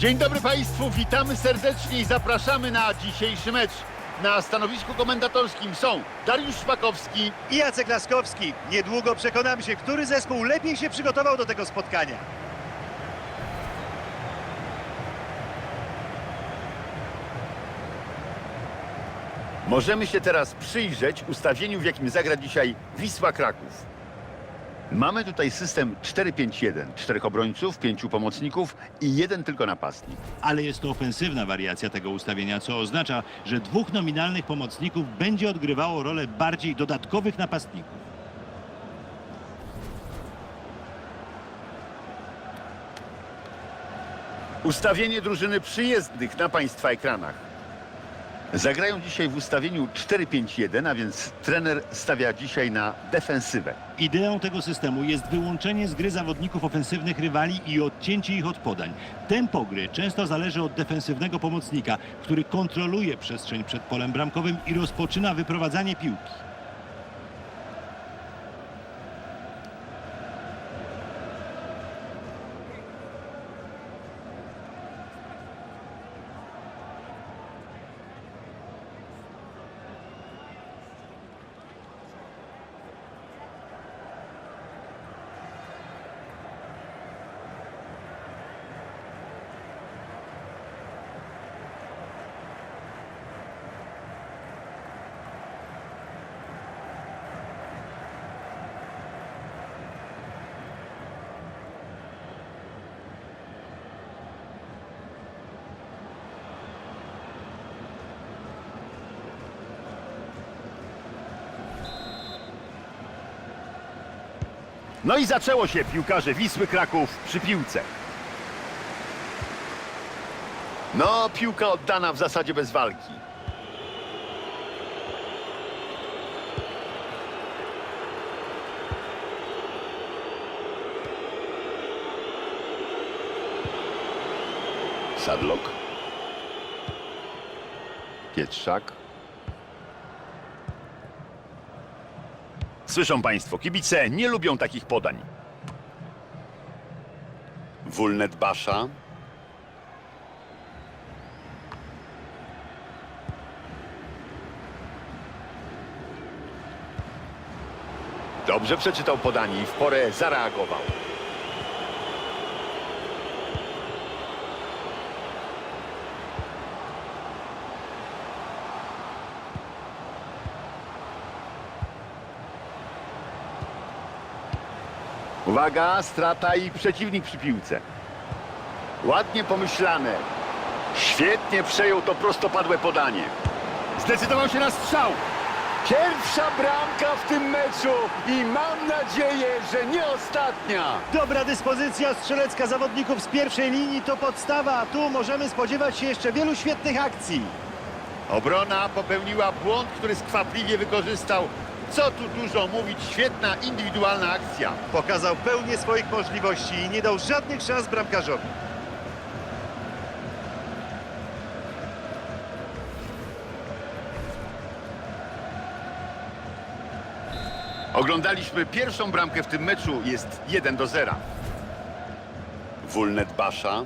Dzień dobry Państwu, witamy serdecznie i zapraszamy na dzisiejszy mecz. Na stanowisku komendatorskim są Dariusz Szpakowski, I Jacek Laskowski. Niedługo przekonamy się, który zespół lepiej się przygotował do tego spotkania. Możemy się teraz przyjrzeć ustawieniu, w jakim zagra dzisiaj Wisła Kraków. Mamy tutaj system 4-5-1, czterech obrońców, pięciu pomocników i jeden tylko napastnik. ale jest to ofensywna wariacja tego ustawienia, co oznacza, że dwóch nominalnych pomocników będzie odgrywało rolę bardziej dodatkowych napastników. Ustawienie drużyny przyjezdnych na Państwa ekranach. Zagrają dzisiaj w ustawieniu 4-5-1, a więc trener stawia dzisiaj na defensywę. Ideą tego systemu jest wyłączenie z gry zawodników ofensywnych rywali i odcięcie ich od podań. Tempo gry często zależy od defensywnego pomocnika, który kontroluje przestrzeń przed polem bramkowym i rozpoczyna wyprowadzanie piłki. No i zaczęło się piłkarze Wisły Kraków przy piłce. No, piłka oddana w zasadzie bez walki. Sadlok. Pietrzak. Słyszą Państwo, kibice nie lubią takich podań. Wulnet Basza. Dobrze przeczytał podanie i w porę zareagował. Uwaga, strata i przeciwnik przy piłce. Ładnie pomyślane. Świetnie przejął to prostopadłe podanie. Zdecydował się na strzał. Pierwsza bramka w tym meczu i mam nadzieję, że nie ostatnia. Dobra dyspozycja strzelecka zawodników z pierwszej linii to podstawa, tu możemy spodziewać się jeszcze wielu świetnych akcji. Obrona popełniła błąd, który skwapliwie wykorzystał. Co tu dużo mówić, świetna indywidualna akcja. Pokazał pełnię swoich możliwości i nie dał żadnych szans bramkarzowi. Oglądaliśmy pierwszą bramkę w tym meczu, jest 1 do 0. Wulnet Basza.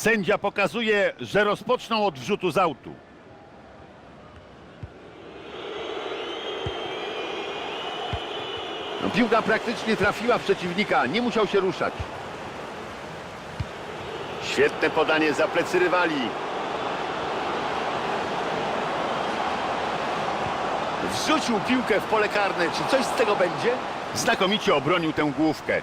Sędzia pokazuje, że rozpoczną od wrzutu z autu. No, piłka praktycznie trafiła w przeciwnika, nie musiał się ruszać. Świetne podanie za plecy rywali. Wrzucił piłkę w pole karne. Czy coś z tego będzie? Znakomicie obronił tę główkę.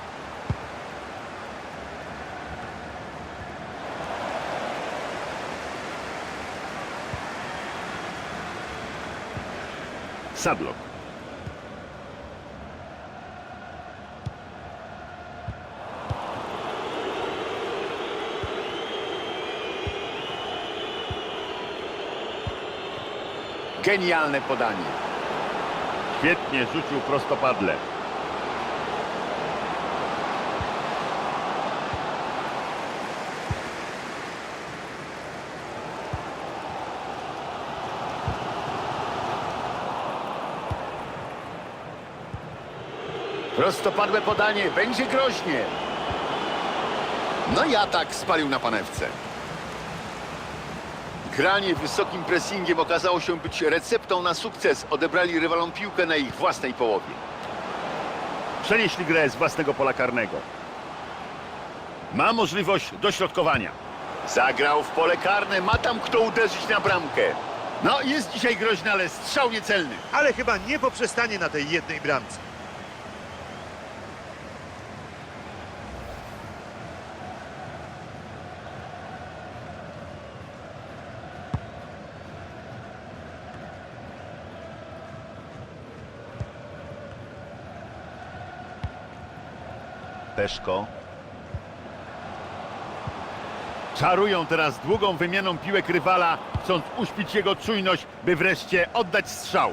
Sadlok. Genialne podanie. Świetnie rzucił prostopadle. Prostopadłe podanie, będzie groźnie. No i atak spalił na panewce. Granie wysokim pressingiem okazało się być receptą na sukces. Odebrali rywalom piłkę na ich własnej połowie. Przenieśli grę z własnego pola karnego. Ma możliwość dośrodkowania. Zagrał w pole karne, ma tam kto uderzyć na bramkę. No, jest dzisiaj groźny, ale strzał niecelny. Ale chyba nie poprzestanie na tej jednej bramce. Peszko. Czarują teraz długą wymianą piłek rywala, chcąc uśpić jego czujność, by wreszcie oddać strzał.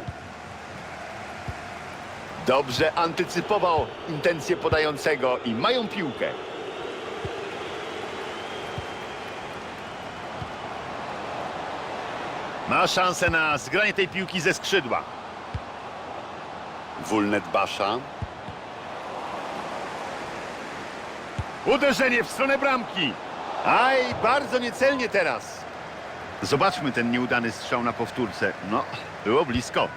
Dobrze antycypował intencje podającego i mają piłkę. Ma szansę na zgranie tej piłki ze skrzydła. Wulnet Basza. Uderzenie w stronę bramki. Aj, bardzo niecelnie teraz. Zobaczmy ten nieudany strzał na powtórce. No, było blisko.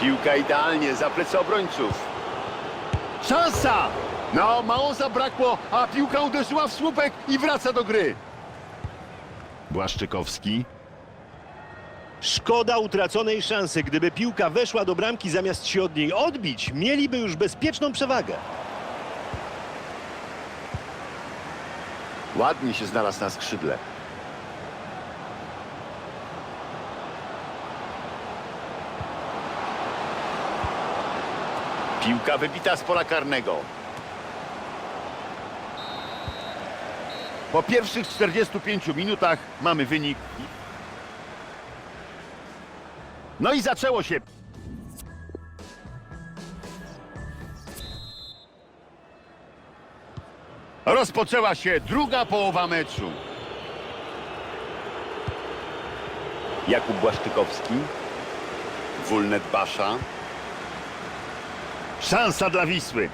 Piłka idealnie za plecy obrońców. Szansa! No, mało zabrakło, a piłka uderzyła w słupek i wraca do gry. Błaszczykowski. Szkoda utraconej szansy. Gdyby piłka weszła do bramki zamiast się od niej odbić, mieliby już bezpieczną przewagę. Ładnie się znalazł na skrzydle. Piłka wybita z pola karnego. Po pierwszych 45 minutach mamy wynik. No i zaczęło się. Rozpoczęła się druga połowa meczu. Jakub Błaszczykowski. Wulnet Basza. Szansa dla Wisły.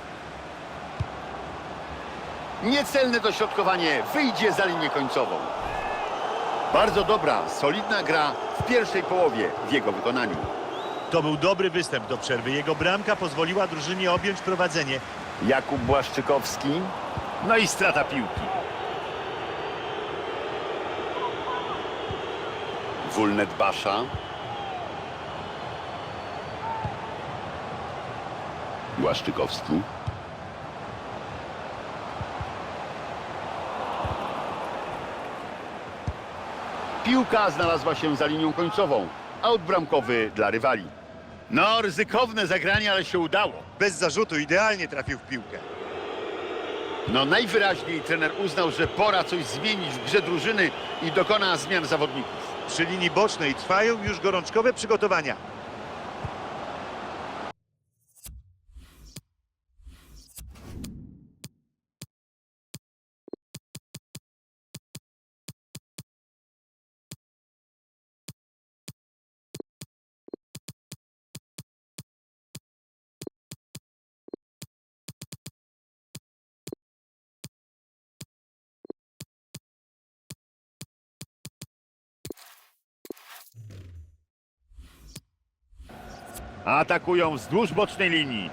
Niecelne dośrodkowanie wyjdzie za linię końcową. Bardzo dobra, solidna gra w pierwszej połowie w jego wykonaniu. To był dobry występ do przerwy. Jego bramka pozwoliła drużynie objąć prowadzenie. Jakub Błaszczykowski. No i strata piłki. Wulnet Basza. Błaszczykowski. Piłka znalazła się za linią końcową. Aut bramkowy dla rywali. No, ryzykowne zagranie, ale się udało. Bez zarzutu idealnie trafił w piłkę. No najwyraźniej trener uznał, że pora coś zmienić w grze drużyny i dokona zmian zawodników. Przy linii bocznej trwają już gorączkowe przygotowania. Atakują wzdłuż bocznej linii.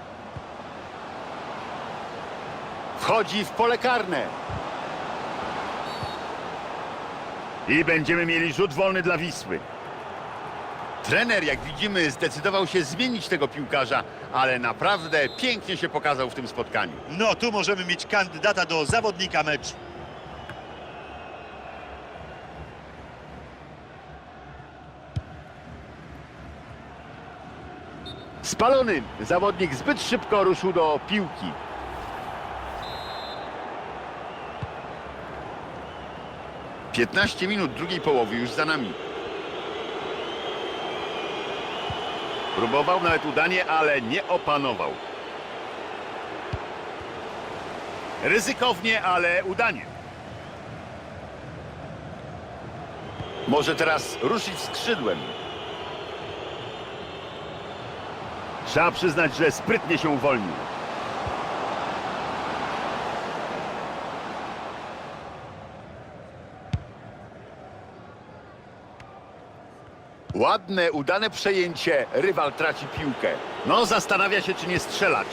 Wchodzi w pole karne. I będziemy mieli rzut wolny dla Wisły. Trener, jak widzimy, zdecydował się zmienić tego piłkarza, ale naprawdę pięknie się pokazał w tym spotkaniu. No, tu możemy mieć kandydata do zawodnika meczu. Spalony zawodnik zbyt szybko ruszył do piłki. Piętnaście minut drugiej połowy już za nami. Próbował nawet udanie, ale nie opanował. Ryzykownie, ale udanie. Może teraz ruszyć skrzydłem. Trzeba przyznać, że sprytnie się uwolnił. Ładne, udane przejęcie. Rywal traci piłkę. No, zastanawia się, czy nie strzelać.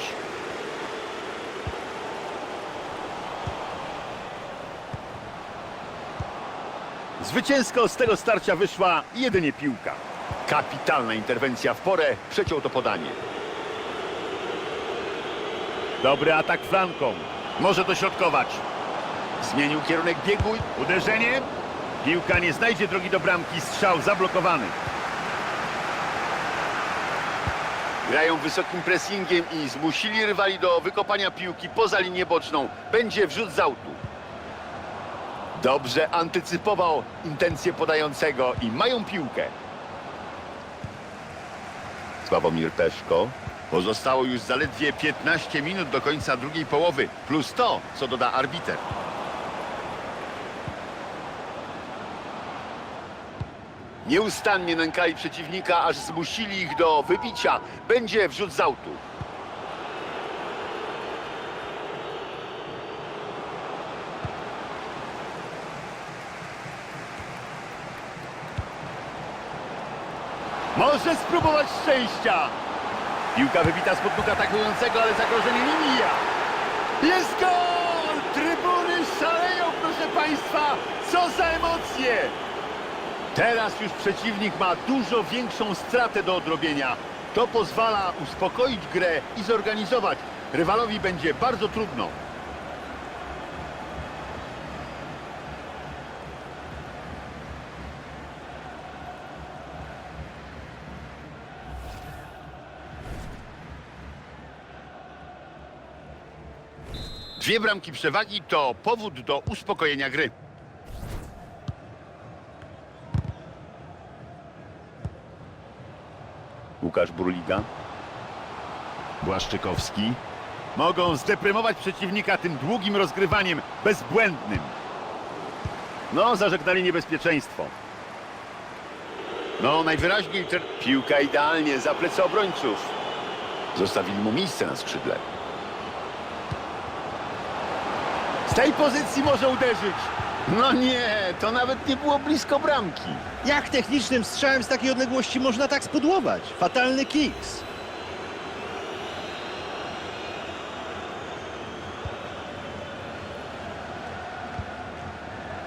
Zwycięsko z tego starcia wyszła jedynie piłka. Kapitalna interwencja w porę. Przeciął to podanie. Dobry atak flanką. Może dośrodkować. Zmienił kierunek biegu. Uderzenie. Piłka nie znajdzie drogi do bramki. Strzał zablokowany. Grają wysokim pressingiem i zmusili rywali do wykopania piłki poza linię boczną. Będzie wrzut z autu. Dobrze antycypował intencje podającego i mają piłkę. Sławomir Peszko. Pozostało już zaledwie 15 minut do końca drugiej połowy. Plus to, co doda arbiter. Nieustannie nękali przeciwnika, aż zmusili ich do wybicia. Będzie wrzut z autu. Może spróbować szczęścia. Piłka wybita z podnóg atakującego, ale zagrożenie nie mija. Jest gol! Trybuny szaleją, proszę Państwa! Co za emocje! Teraz już przeciwnik ma dużo większą stratę do odrobienia. To pozwala uspokoić grę i zorganizować. Rywalowi będzie bardzo trudno. Dwie bramki przewagi to powód do uspokojenia gry. Łukasz Burliga. Błaszczykowski. Mogą zdeprymować przeciwnika tym długim rozgrywaniem, bezbłędnym. No, zażegnali niebezpieczeństwo. No, najwyraźniej ten... piłka idealnie za plecy obrońców. Zostawili mu miejsce na skrzydle. Z tej pozycji może uderzyć. No nie, to nawet nie było blisko bramki. Jak technicznym strzałem z takiej odległości można tak spudłować? Fatalny kiks.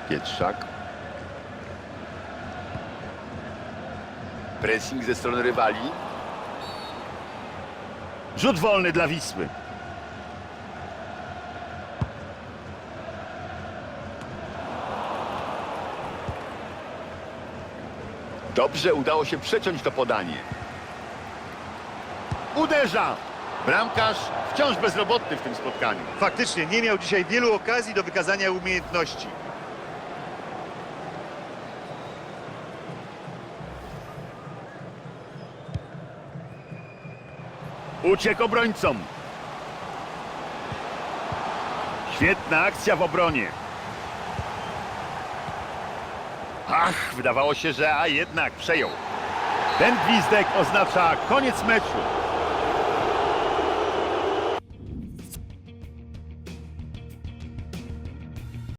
Pietrzak. Pressing ze strony rywali. Rzut wolny dla Wisły. Dobrze udało się przeciąć to podanie. Uderza! Bramkarz wciąż bezrobotny w tym spotkaniu. Faktycznie nie miał dzisiaj wielu okazji do wykazania umiejętności. Uciekł obrońcom. Świetna akcja w obronie. Ach, wydawało się, że a jednak przejął. Ten gwizdek oznacza koniec meczu.